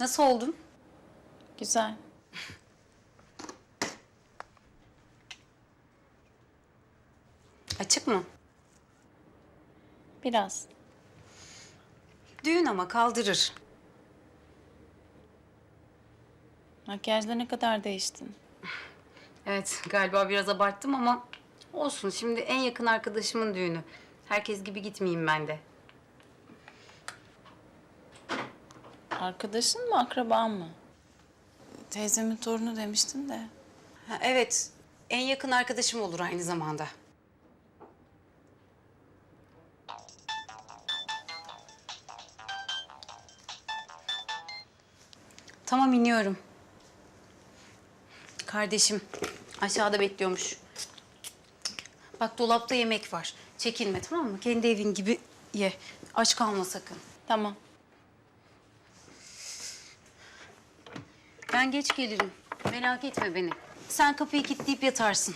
Nasıl oldun? Güzel. Açık mı? Biraz. Düğün ama kaldırır. Makyajda ne kadar değiştin. Evet galiba biraz abarttım ama olsun. Şimdi en yakın arkadaşımın düğünü. Herkes gibi gitmeyeyim ben de. Arkadaşın mı, akraban mı? Teyzemin torunu demiştin de. Ha, evet en yakın arkadaşım olur aynı zamanda. Tamam iniyorum. Kardeşim aşağıda bekliyormuş. Bak dolapta yemek var. Çekinme tamam mı? Kendi evin gibi ye. Aç kalma sakın. Tamam. Ben geç gelirim. Merak etme beni. Sen kapıyı kilitleyip yatarsın.